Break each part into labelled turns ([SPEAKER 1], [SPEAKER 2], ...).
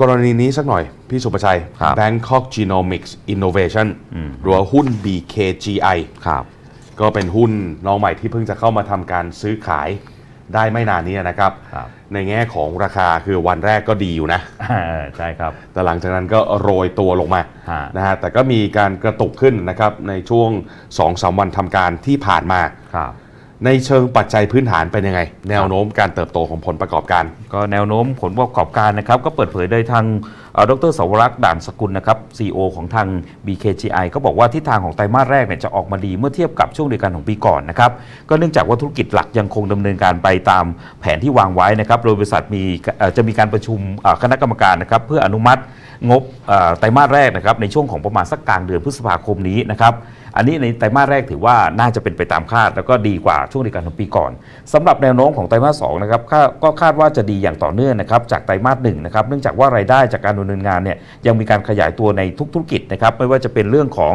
[SPEAKER 1] กรณีนี้สักหน่อย พี่สุประชัย
[SPEAKER 2] ครับ
[SPEAKER 1] Bangkok Genomics Innovation หรือว่าหุ้น BKGI
[SPEAKER 2] ครับ
[SPEAKER 1] ก็เป็นหุ้นน้องใหม่ที่เพิ่งจะเข้ามาทำการซื้อขายได้ไม่นานนี้นะครับ
[SPEAKER 2] ครับ
[SPEAKER 1] ในแง่ของราคาคือวันแรกก็ดีอยู่นะ
[SPEAKER 2] อ่าใช่ครับ
[SPEAKER 1] แต่หลังจากนั้นก็โรยตัวลงมา
[SPEAKER 2] ฮะ
[SPEAKER 1] นะฮะแต่ก็มีการกระตุกขึ้นนะครับในช่วง2-3วันทำการที่ผ่านมา
[SPEAKER 2] ครับ
[SPEAKER 1] ในเชิงปัจจัยพื้นฐานเป็นยังไง แนวโน้มการเติบโตของผลประกอบการ
[SPEAKER 2] ก็แนวโน้มผลประกอบการนะครับ ก็เปิดเผยโดยทางดรสวรักษ์ด่านสกุลนะครับ CEO ของทาง BKGI ก็บอกว่าทิศทางของไตรมาสแรกเนี่ยจะออกมาดีเมื่อเทียบกับช่วงเดียวกันของปีก่อนนะครับ ก็เนื่องจากว่าธุรกิจหลักยังคงดำเนินการไปตามแผนที่วางไว้นะครับ โดยบริษัทมีจะมีการประชุมคณะกรรมการนะครับเพื่ออนุมัติงบไตรมาสแรกนะครับในช่วงของประมาณสักกลางเดือนพฤษภาคมนี้นะครับ อันนี้ในไตรมาสแรกถือว่าน่าจะเป็นไปตามคาด แล้วก็ดีกว่าช่วงเดียวกันของปีก่อนสำหรับแนวโน้มของไตรมาสสองนะครับก็คาดว่าจะดีอย่างต่อเนื่องนะครับจากไตรมาสหนึ่งนะครับเนื่องจากว่ารายได้จากการดำเนินงานเนี่ยยังมีการขยายตัวในทุกธุรกิจนะครับไม่ว่าจะเป็นเรื่องของ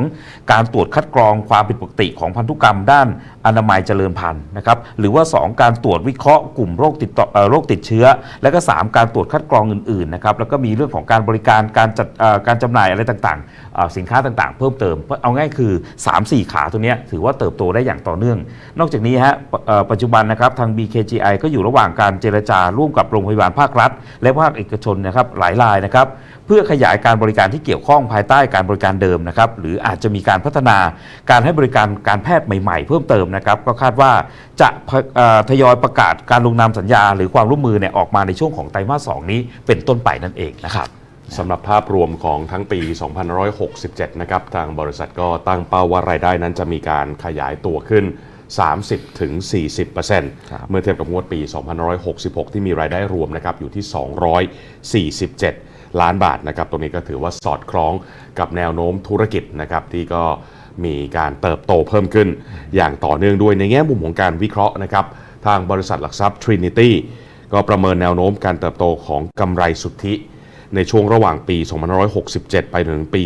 [SPEAKER 2] การตรวจคัดกรองความผิดปกติของพันธุกรรมด้านอนามัยเจริญพันธุ์นะครับหรือว่า 2 การตรวจวิเคราะห์กลุ่มโรคติดต่อโรคติดเชื้อ แล้วก็ 3 การตรวจคัดกรองอื่นๆนะครับแล้วก็มีเรื่องของการบริการการจัดการจำหน่ายอะไรต่างๆ สินค้าต่างๆ เพิ่มเติมเอาง่ายคือ3-4 ขาตัวนี้ถือว่าเติบโตได้อย่างต่อเนื่อง นอกจากนี้ฮะป,ปัจจุบันนะครับทาง BKGI ก็อยู่ระหว่างการเจรจาร่วมกับโรงพยาบาลภาครัฐ และภาคเอกชนนะครับหลายรายนะครับเพื่อขยายการบริการที่เกี่ยวข้องภายใต้การบริการเดิมนะครับหรืออาจจะมีการพัฒนาการให้บริการการแพทย์ใหม่ ๆ เพิ่มเติมนะครับก็คาดว่าจะทยอยประกาศการลงนามสัญญา หรือความร่วมมือเนี่ยออกมาในช่วงของไตรมาสสองนี้เป็นต้นไปนั่นเองนะครับ
[SPEAKER 1] สำหรับภาพรวมของทั้งปี 2567 นะครับ ทางบริษัทก็ตั้งเป้าว่ารายได้นั้นจะมีการขยายตัวขึ้น 30ถึง40%
[SPEAKER 2] ครับ
[SPEAKER 1] เมื่อเทียบกับงวดปี 2566 ที่มีรายได้รวมนะครับอยู่ที่ 247 ล้านบาทนะครับ ตรงนี้ก็ถือว่าสอดคล้องกับแนวโน้มธุรกิจนะครับที่ก็มีการเติบโตเพิ่มขึ้น อย่างต่อเนื่องด้วยในแง่มุมของการวิเคราะห์นะครับ ทางบริษัทหลักทรัพย์ Trinity ก็ประเมินแนวโน้มการเติบโตของกำไรสุทธิ ในช่วงระหว่างปี 2567 ไปถึงปี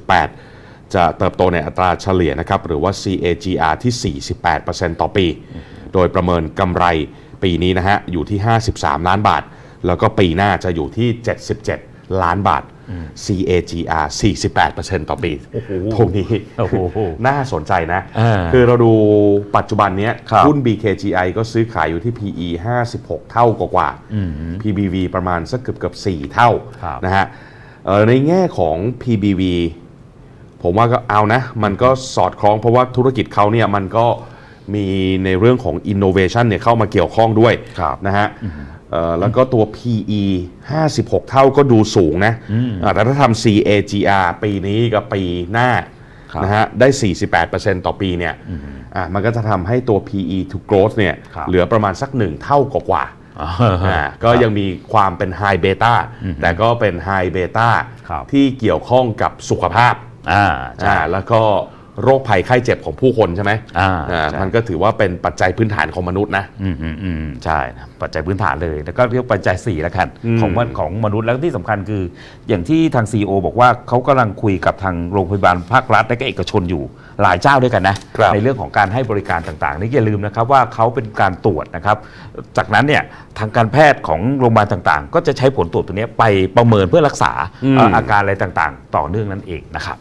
[SPEAKER 1] 2568 จะเติบโตในอัตราเฉลี่ยนะครับหรือว่า CAGR ที่ 48%ต่อปี โดยประเมินกำไรปีนี้นะฮะอยู่ที่ 53 ล้านบาท แล้วก็ปีหน้าจะอยู่ที่ 77 ล้านบาท CAGR 48%ต่อปีตรงนี้
[SPEAKER 2] โอ้โห
[SPEAKER 1] น่าสนใจนะ
[SPEAKER 2] อ่า
[SPEAKER 1] คือเราดูปัจจุบันเนี้ย
[SPEAKER 2] ครับ
[SPEAKER 1] หุ้น BKGI ก็ซื้อขายอยู่ที่ PE 56 เท่ากว่าๆ PBV ประมาณสักเกือบเกือบ4เท่า
[SPEAKER 2] ครับ
[SPEAKER 1] นะฮะเอ่อในแง่ของ PBV ผมว่าก็เอานะ มันก็สอดคล้องเพราะว่าธุรกิจเขาเนี่ยมันก็มีในเรื่องของ innovation เนี่ยเข้ามาเกี่ยวข้องด้วย
[SPEAKER 2] ครับ
[SPEAKER 1] นะฮะเอ่อ แล้วก็ตัว PE 56 เท่าก็ดูสูงนะอ่าแต่ถ้าทำ CAGR ปีนี้กับปีหน้า
[SPEAKER 2] ครับ
[SPEAKER 1] นะฮะได้ 48%ต่อปีเนี่ยอะมันก็จะทำให้ตัว PE to growth เนี่ย
[SPEAKER 2] ครับ
[SPEAKER 1] เหลือประมาณสักหนึ่งเท่ากว่าๆ
[SPEAKER 2] อ่า
[SPEAKER 1] อ่าก็ยังมีความเป็นไฮเบต้าแต่ก็เป็นไฮเบต้า
[SPEAKER 2] ครับ
[SPEAKER 1] ที่เกี่ยวข้องกับสุขภาพ
[SPEAKER 2] อ่าใช่
[SPEAKER 1] อ่าแล้วก็ โรคภัยไข้เจ็บของผู้คนใช่ไหม
[SPEAKER 2] อ่า
[SPEAKER 1] อ่า
[SPEAKER 2] ใช่
[SPEAKER 1] มันก็ถือว่าเป็นปัจจัยพื้นฐานของมนุษย์นะ
[SPEAKER 2] อืมอืมอืมใช่นะปัจจัยพื้นฐานเลยแล้วก็เรียกปัจจัย4แล้วกัน
[SPEAKER 1] อืม
[SPEAKER 2] ของมันของมนุษย์แล้วที่สำคัญคือ อย่างที่ทาง CEO บอกว่าเขากำลังคุยกับทางโรงพยาบาลภาครัฐและก็เอกชนอยู่หลายเจ้าด้วยกันนะ
[SPEAKER 1] ครับ
[SPEAKER 2] ในเรื่องของการให้บริการต่างๆนี่อย่าลืมนะครับว่าเขาเป็นการตรวจนะครับ จากนั้นเนี่ยทางการแพทย์ของโรงพยาบาลต่างๆ ก็จะใช้ผลตรวจตัวเนี้ยไปประเมินเพื่อรักษาเอ่ออาการอะไรต่างๆ ต่อเนื่องนั่นเองนะครับ